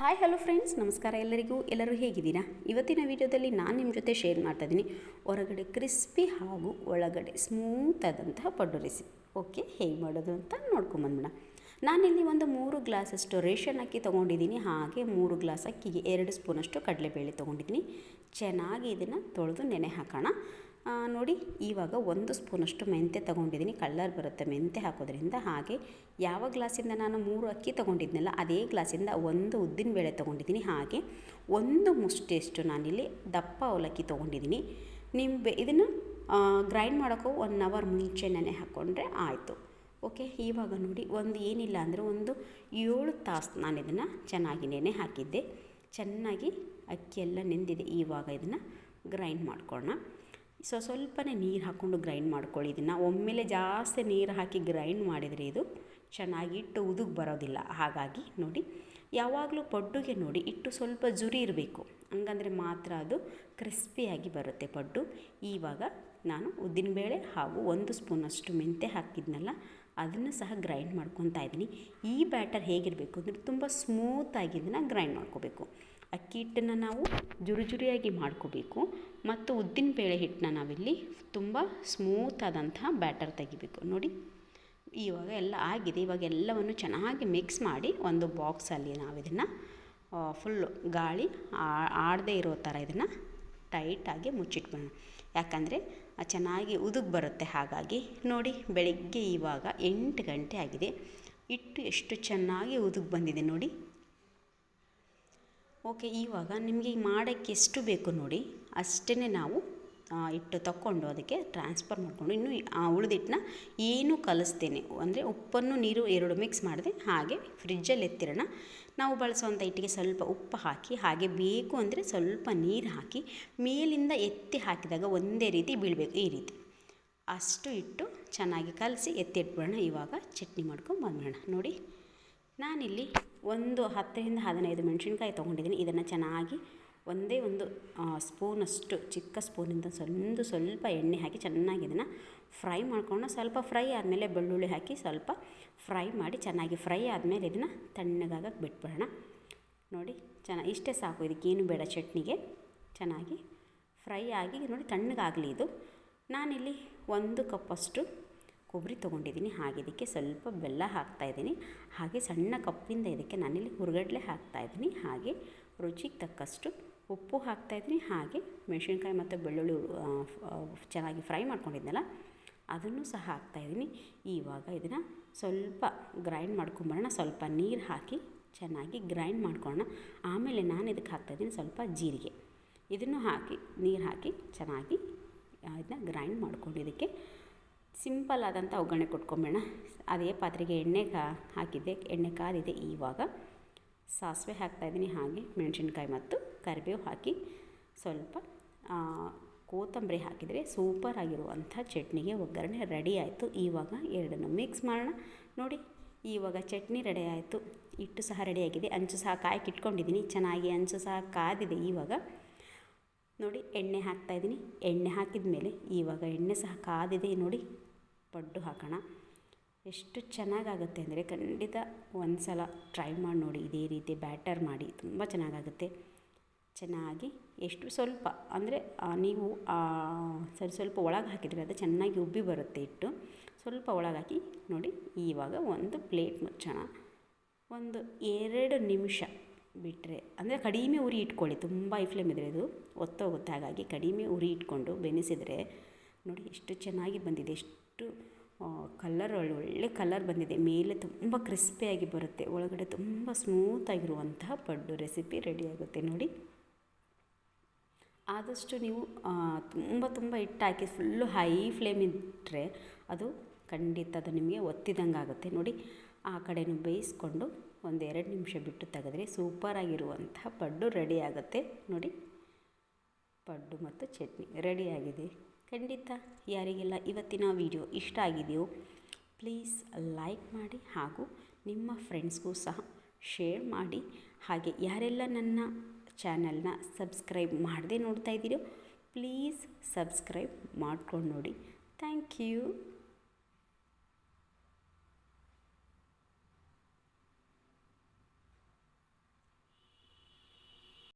Hi hello friends ನಮಸ್ಕಾರ ಎಲ್ಲರಿಗೂ. ಎಲ್ಲರೂ ಹೇಗಿದ್ದೀರಾ? ಇವತ್ತಿನ ವಿಡಿಯೋದಲ್ಲಿ ನಾನು ನಿಮ್ಮ ಜೊತೆ ಶೇರ್ ಮಾಡ್ತಾ ಇದ್ದೀನಿ. ಹೊರಗಡೆ ಕ್ರಿಸ್ಪಿ ಹಾಗೂ ಒಳಗಡೆ ಸ್ಮೂತ್ ಆದಂತಹ ಪಡ್ಡು ರೆಸಿಪಿ ಓಕೆ ಹೇಗೆ ಮಾಡೋದು ಅಂತ ನೋಡ್ಕೊಂಬಂದ್ಬಿಡ ನಾನಿಲ್ಲಿ ಒಂದು ಮೂರು ಗ್ಲಾಸಷ್ಟು ರೇಷನ್ ಅಕ್ಕಿ ತೊಗೊಂಡಿದ್ದೀನಿ. ಹಾಗೆ ಮೂರು ಗ್ಲಾಸ್ ಅಕ್ಕಿಗೆ ಎರಡು ಸ್ಪೂನಷ್ಟು ಕಡಲೆಬೇಳೆ ತೊಗೊಂಡಿದ್ದೀನಿ. ಚೆನ್ನಾಗಿ ಇದನ್ನು ತೊಳೆದು ನೆನೆ ಹಾಕೋಣ. ನೋಡಿ, ಇವಾಗ ಒಂದು ಸ್ಪೂನಷ್ಟು ಮೆಂತ್ಯ ತೊಗೊಂಡಿದ್ದೀನಿ. ಕಲ್ಲರ್ ಬರುತ್ತೆ ಮೆಂತ್ಯ ಹಾಕೋದ್ರಿಂದ. ಹಾಗೆ ಯಾವ ಗ್ಲಾಸಿಂದ ನಾನು ಮೂರು ಅಕ್ಕಿ ತೊಗೊಂಡಿದ್ನಲ್ಲ, ಅದೇ ಗ್ಲಾಸಿಂದ ಒಂದು ಉದ್ದಿನ ಬೇಳೆ ತೊಗೊಂಡಿದ್ದೀನಿ. ಹಾಗೆ ಒಂದು ಮುಷ್ಟಿಯಷ್ಟು ನಾನಿಲ್ಲಿ ದಪ್ಪ ಅವಲಕ್ಕಿ ತೊಗೊಂಡಿದ್ದೀನಿ. ನಿಮ್ಮ ಇದನ್ನು ಗ್ರೈಂಡ್ ಮಾಡೋಕ್ಕೂ ಒನ್ ಅವರ್ ಮುಂಚೆ ನೆನೆ ಹಾಕ್ಕೊಂಡ್ರೆ ಆಯಿತು. ಓಕೆ ಇವಾಗ ನೋಡಿ, ಒಂದು ಏನಿಲ್ಲ ಅಂದರೆ ಒಂದು ಏಳು ತಾಸು ನಾನು ಇದನ್ನು ಚೆನ್ನಾಗಿ ನೆನೆ ಹಾಕಿದ್ದೆ. ಚೆನ್ನಾಗಿ ಅಕ್ಕಿ ಎಲ್ಲ ನೆಂದಿದೆ. ಇವಾಗ ಇದನ್ನು ಗ್ರೈಂಡ್ ಮಾಡ್ಕೊಳ್ಳೋಣ ಸೊ ಸ್ವಲ್ಪನೇ ನೀರು ಹಾಕ್ಕೊಂಡು ಗ್ರೈಂಡ್ ಮಾಡ್ಕೊಳ್ಳಿ. ಇದನ್ನು ಒಮ್ಮೆಲೆ ಜಾಸ್ತಿ ನೀರು ಹಾಕಿ ಗ್ರೈಂಡ್ ಮಾಡಿದರೆ ಇದು ಚೆನ್ನಾಗಿ ಇಟ್ಟು ಉದುಗ್ ಬರೋದಿಲ್ಲ. ಹಾಗಾಗಿ ನೋಡಿ, ಯಾವಾಗಲೂ ಪಡ್ಡುಗೆ ನೋಡಿ ಇಟ್ಟು ಸ್ವಲ್ಪ ಜುರಿ ಇರಬೇಕು. ಹಂಗಂದರೆ ಮಾತ್ರ ಅದು ಕ್ರಿಸ್ಪಿಯಾಗಿ ಬರುತ್ತೆ ಪಡ್ಡು. ಇವಾಗ ನಾನು ಉದ್ದಿನಬೇಳೆ ಹಾಗೂ ಒಂದು ಸ್ಪೂನಷ್ಟು ಮೆಂತೆ ಹಾಕಿದ್ನಲ್ಲ ಅದನ್ನು ಸಹ ಗ್ರೈಂಡ್ ಮಾಡ್ಕೊತಾ ಇದ್ದೀನಿ. ಈ ಬ್ಯಾಟರ್ ಹೇಗಿರಬೇಕು ಅಂದರೆ ತುಂಬ ಸ್ಮೂತಾಗಿ ಇದನ್ನು ಗ್ರೈಂಡ್ ಮಾಡ್ಕೋಬೇಕು. ಅಕ್ಕಿ ಹಿಟ್ಟನ್ನು ನಾವು ಜುರುಜುರಿಯಾಗಿ ಮಾಡ್ಕೋಬೇಕು ಮತ್ತು ಉದ್ದಿನ ಬೇಳೆ ಹಿಟ್ಟನ್ನ ನಾವಿಲ್ಲಿ ತುಂಬ ಸ್ಮೂತ್ ಆದಂತಹ ಬ್ಯಾಟರ್ ತೆಗಿಬೇಕು. ನೋಡಿ, ಇವಾಗ ಎಲ್ಲ ಆಗಿದೆ. ಇವಾಗ ಎಲ್ಲವನ್ನು ಚೆನ್ನಾಗಿ ಮಿಕ್ಸ್ ಮಾಡಿ ಒಂದು ಬಾಕ್ಸಲ್ಲಿ ನಾವು ಇದನ್ನು ಫುಲ್ಲು ಗಾಳಿ ಆಡದೇ ಇರೋ ಥರ ಇದನ್ನು ಟೈಟಾಗಿ ಮುಚ್ಚಿಟ್ಬಿಡೋಣ ಯಾಕಂದರೆ ಚೆನ್ನಾಗಿ ಉದುಗ್ ಬರುತ್ತೆ ಹಾಗಾಗಿ. ನೋಡಿ, ಬೆಳಗ್ಗೆ ಇವಾಗ ಎಂಟು ಗಂಟೆ ಆಗಿದೆ. ಹಿಟ್ಟು ಎಷ್ಟು ಚೆನ್ನಾಗಿ ಉದುಗ್ ಬಂದಿದೆ ನೋಡಿ. ಓಕೆ, ಇವಾಗ ನಿಮಗೆ ಮಾಡೋಕ್ಕೆ ಎಷ್ಟು ಬೇಕು ನೋಡಿ ಅಷ್ಟೇ ನಾವು ಹಿಟ್ಟು ತಕ್ಕೊಂಡು ಅದಕ್ಕೆ ಟ್ರಾನ್ಸ್ಫರ್ ಮಾಡಿಕೊಂಡು ಇನ್ನು, ಆ, ಉಳಿದಿಟ್ಟನ್ನ ಏನೂ ಕಲಿಸ್ತೇನೆ. ಅಂದರೆ ಉಪ್ಪನ್ನು, ನೀರು ಎರಡು ಮಿಕ್ಸ್ ಮಾಡಿದೆ ಹಾಗೆ ಫ್ರಿಜ್ಜಲ್ಲಿ ಎತ್ತಿರೋಣ. ನಾವು ಬಳಸುವಂಥ ಇಟ್ಟಿಗೆ ಸ್ವಲ್ಪ ಉಪ್ಪು ಹಾಕಿ, ಹಾಗೆ ಬೇಕು ಅಂದರೆ ಸ್ವಲ್ಪ ನೀರು ಹಾಕಿ, ಮೇಲಿಂದ ಎತ್ತಿ ಹಾಕಿದಾಗ ಒಂದೇ ರೀತಿ ಬೀಳಬೇಕು ಈ ರೀತಿ. ಅಷ್ಟು ಇಟ್ಟು ಚೆನ್ನಾಗಿ ಕಲಸಿ ಎತ್ತಿಟ್ಬಿಡೋಣ. ಇವಾಗ ಚಟ್ನಿ ಮಾಡ್ಕೊಂಡು ಬಂದ್ಬಿಡೋಣ. ನೋಡಿ, ನಾನಿಲ್ಲಿ ಒಂದು ಹತ್ತರಿಂದ ಹದಿನೈದು ಮೆಣಸಿನ್ಕಾಯಿ ತೊಗೊಂಡಿದ್ದೀನಿ. ಇದನ್ನು ಚೆನ್ನಾಗಿ ಒಂದೇ ಒಂದು ಸ್ಪೂನಷ್ಟು ಚಿಕ್ಕ ಸ್ಪೂನಿಂದ ಸ್ವಲ್ಪ ಸ್ವಲ್ಪ ಎಣ್ಣೆ ಹಾಕಿ ಚೆನ್ನಾಗಿ ಇದನ್ನು ಫ್ರೈ ಮಾಡ್ಕೊಂಡು ಸ್ವಲ್ಪ ಫ್ರೈ ಆದಮೇಲೆ ಬೆಳ್ಳುಳ್ಳಿ ಹಾಕಿ ಸ್ವಲ್ಪ ಫ್ರೈ ಮಾಡಿ ಚೆನ್ನಾಗಿ ಫ್ರೈ ಆದಮೇಲೆ ಇದನ್ನು ತಣ್ಣಗಾಗಕ್ಕೆ ಬಿಟ್ಬಿಡೋಣ. ನೋಡಿ, ಚೆನ್ನಾಗಿ, ಇಷ್ಟೇ ಸಾಕು ಇದಕ್ಕೇನು ಬೇಡ ಚಟ್ನಿಗೆ. ಚೆನ್ನಾಗಿ ಫ್ರೈ ಆಗಿ ನೋಡಿ ತಣ್ಣಗಾಗಲಿ ಇದು. ನಾನಿಲ್ಲಿ ಒಂದು ಕಪ್ಪಷ್ಟು ಕೊಬ್ಬರಿ ತೊಗೊಂಡಿದ್ದೀನಿ. ಹಾಗೆ ಇದಕ್ಕೆ ಸ್ವಲ್ಪ ಬೆಲ್ಲ ಹಾಕ್ತಾಯಿದ್ದೀನಿ ಹಾಗೆ ಸಣ್ಣ ಕಪ್ಪಿಂದ ಇದಕ್ಕೆ ನಾನಿಲ್ಲಿ ಹಾಕ್ತಾ ಹಾಕ್ತಾಯಿದ್ದೀನಿ ಹಾಗೆ ರುಚಿಗೆ ತಕ್ಕಷ್ಟು ಉಪ್ಪು ಹಾಕ್ತಾಯಿದ್ದೀನಿ ಹಾಗೆ ಮೆಣಸಿನ್ಕಾಯಿ ಮತ್ತು ಬೆಳ್ಳುಳ್ಳಿ ಚೆನ್ನಾಗಿ ಫ್ರೈ ಮಾಡ್ಕೊಂಡಿದ್ನಲ್ಲ, ಅದನ್ನು ಸಹ ಹಾಕ್ತಾಯಿದ್ದೀನಿ ಇವಾಗ ಇದನ್ನು ಸ್ವಲ್ಪ ಗ್ರೈಂಡ್ ಮಾಡ್ಕೊಂಬರೋಣ, ಸ್ವಲ್ಪ ನೀರು ಹಾಕಿ ಚೆನ್ನಾಗಿ ಗ್ರೈಂಡ್ ಮಾಡ್ಕೊಳ್ಳೋಣ. ಆಮೇಲೆ ನಾನು ಇದಕ್ಕೆ ಹಾಕ್ತಾಯಿದ್ದೀನಿ ಸ್ವಲ್ಪ ಜೀರಿಗೆ. ಇದನ್ನು ಹಾಕಿ, ನೀರು ಹಾಕಿ ಚೆನ್ನಾಗಿ ಇದನ್ನ ಗ್ರೈಂಡ್ ಮಾಡ್ಕೊಂಡು ಇದಕ್ಕೆ ಸಿಂಪಲ್ ಆದಂಥ ಒಗ್ಗರಣೆ ಕೊಟ್ಕೊಂಬೇಡ ಅದೇ ಪಾತ್ರೆಗೆ ಎಣ್ಣೆ ಕಾ, ಹಾಕಿದ್ದೆ, ಎಣ್ಣೆ ಕಾದಿದೆ ಇವಾಗ. ಸಾಸಿವೆ ಹಾಕ್ತಾಯಿದ್ದೀನಿ ಹಾಗೆ ಮೆಣಸಿನ್ಕಾಯಿ ಮತ್ತು ಕರಿಬೇವು ಹಾಕಿ ಸ್ವಲ್ಪ ಕೊತ್ತಂಬರಿ ಹಾಕಿದರೆ ಸೂಪರ್ ಆಗಿರುವಂಥ ಚಟ್ನಿಗೆ ಒಗ್ಗರಣೆ ರೆಡಿ ಆಯಿತು. ಇವಾಗ ಎರಡನ್ನು ಮಿಕ್ಸ್ ಮಾಡೋಣ. ನೋಡಿ, ಇವಾಗ ಚಟ್ನಿ ರೆಡಿ ಆಯಿತು. ಹಿಟ್ಟು ಸಹ ರೆಡಿಯಾಗಿದೆ ಅಂಚು ಸಹ ಕಾಯಕ್ಕೆ ಇಟ್ಕೊಂಡಿದ್ದೀನಿ. ಚೆನ್ನಾಗಿ ಅಂಚು ಸಹ ಕಾದಿದೆ ಇವಾಗ. ನೋಡಿ, ಎಣ್ಣೆ ಹಾಕ್ತಾಯಿದ್ದೀನಿ ಎಣ್ಣೆ ಹಾಕಿದ ಮೇಲೆ ಇವಾಗ ಎಣ್ಣೆ ಸಹ ಕಾದಿದೆ. ನೋಡಿ, ಪಡ್ಡು ಹಾಕೋಣ. ಎಷ್ಟು ಚೆನ್ನಾಗಾಗುತ್ತೆ ಅಂದರೆ ಖಂಡಿತ ಒಂದು ಸಲ ಟ್ರೈ ಮಾಡಿ ನೋಡಿ. ಇದೇ ರೀತಿ ಬ್ಯಾಟರ್ ಮಾಡಿ, ತುಂಬ ಚೆನ್ನಾಗಾಗುತ್ತೆ. ಚೆನ್ನಾಗಿ ಎಷ್ಟು ಸ್ವಲ್ಪ ಅಂದರೆ ನೀವು ಸರಿ ಸ್ವಲ್ಪ ಒಳಗೆ ಹಾಕಿದರೆ ಅದು ಚೆನ್ನಾಗಿ ಉಬ್ಬಿ ಬರುತ್ತೆ ಹಿಟ್ಟು. ಸ್ವಲ್ಪ ಒಳಗಾಕಿ ನೋಡಿ, ಇವಾಗ ಒಂದು ಪ್ಲೇಟ್ ಮುಚ್ಚೋಣ. ಒಂದು ಎರಡು ನಿಮಿಷ ಬಿಟ್ಟರೆ ಅಂದರೆ ಕಡಿಮೆ ಉರಿ ಇಟ್ಕೊಳ್ಳಿ, ತುಂಬ ಐ ಫ್ಲೇಮ್ ಇದ್ದರೆ ಇದು ಒತ್ತೋಗುತ್ತೆ. ಹಾಗಾಗಿ ಕಡಿಮೆ ಉರಿ ಇಟ್ಕೊಂಡು ಬೆನೆಸಿದರೆ ನೋಡಿ ಎಷ್ಟು ಚೆನ್ನಾಗಿ ಬಂದಿದೆ, ಎಷ್ಟು ಕಲರ್ ಒಳ್ಳೆ ಕಲರ್ ಬಂದಿದೆ. ಮೇಲೆ ತುಂಬ ಕ್ರಿಸ್ಪಿಯಾಗಿ ಬರುತ್ತೆ, ಒಳಗಡೆ ತುಂಬ ಸ್ಮೂತಾಗಿರುವಂತಹ ಪಡ್ಡು ರೆಸಿಪಿ ರೆಡಿಯಾಗುತ್ತೆ ನೋಡಿ. ಆದಷ್ಟು ನೀವು ತುಂಬ ತುಂಬ ಹಿಟ್ಟು ಹಾಕಿ ಫುಲ್ಲು ಹೈ ಫ್ಲೇಮ್ ಇಟ್ಟರೆ ಅದು ಖಂಡಿತ ಅದು ನಿಮಗೆ ಒತ್ತಿದಂಗೆ ಆಗುತ್ತೆ. ನೋಡಿ, ಆ ಕಡೆನೂ ಬೇಯಿಸ್ಕೊಂಡು ಒಂದು ಎರಡು ನಿಮಿಷ ಬಿಟ್ಟು ತೆಗೆದ್ರೆ ಸೂಪರಾಗಿರುವಂತಹ ಪಡ್ಡು ರೆಡಿ ಆಗುತ್ತೆ. ನೋಡಿ, ಪಡ್ಡು ಮತ್ತು ಚಟ್ನಿ ರೆಡಿಯಾಗಿದೆ ಖಂಡಿತ ಯಾರಿಗೆಲ್ಲ ಇವತ್ತಿನ ವಿಡಿಯೋ ಇಷ್ಟ ಆಗಿದೆಯೋ ಪ್ಲೀಸ್ ಲೈಕ್ ಮಾಡಿ ಹಾಗೂ ನಿಮ್ಮ ಫ್ರೆಂಡ್ಸ್ಗೂ ಸಹ ಶೇರ್ ಮಾಡಿ. ಹಾಗೆ ಯಾರೆಲ್ಲ ನನ್ನ ಚಾನಲ್ನ ಸಬ್ಸ್ಕ್ರೈಬ್ ಮಾಡದೆ ನೋಡ್ತಾ ಇದ್ದೀರೋ ಪ್ಲೀಸ್ ಸಬ್ಸ್ಕ್ರೈಬ್ ಮಾಡ್ಕೊಂಡು ನೋಡಿ. Thank you.